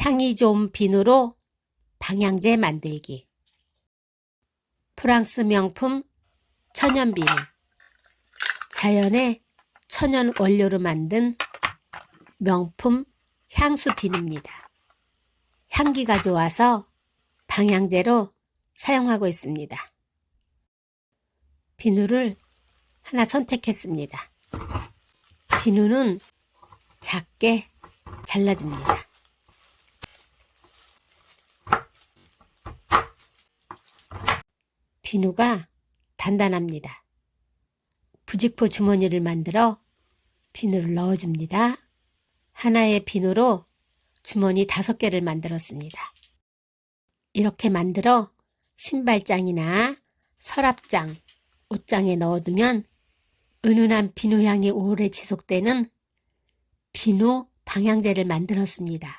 향이 좋은 비누로 방향제 만들기. 프랑스 명품 천연 비누. 자연의 천연 원료로 만든 명품 향수 비누입니다. 향기가 좋아서 방향제로 사용하고 있습니다. 비누를 하나 선택했습니다. 비누는 작게 잘라줍니다. 비누가 단단합니다. 부직포 주머니를 만들어 비누를 넣어줍니다. 하나의 비누로 주머니 다섯 개를 만들었습니다. 이렇게 만들어 신발장이나 서랍장, 옷장에 넣어두면 은은한 비누향이 오래 지속되는 비누 방향제를 만들었습니다.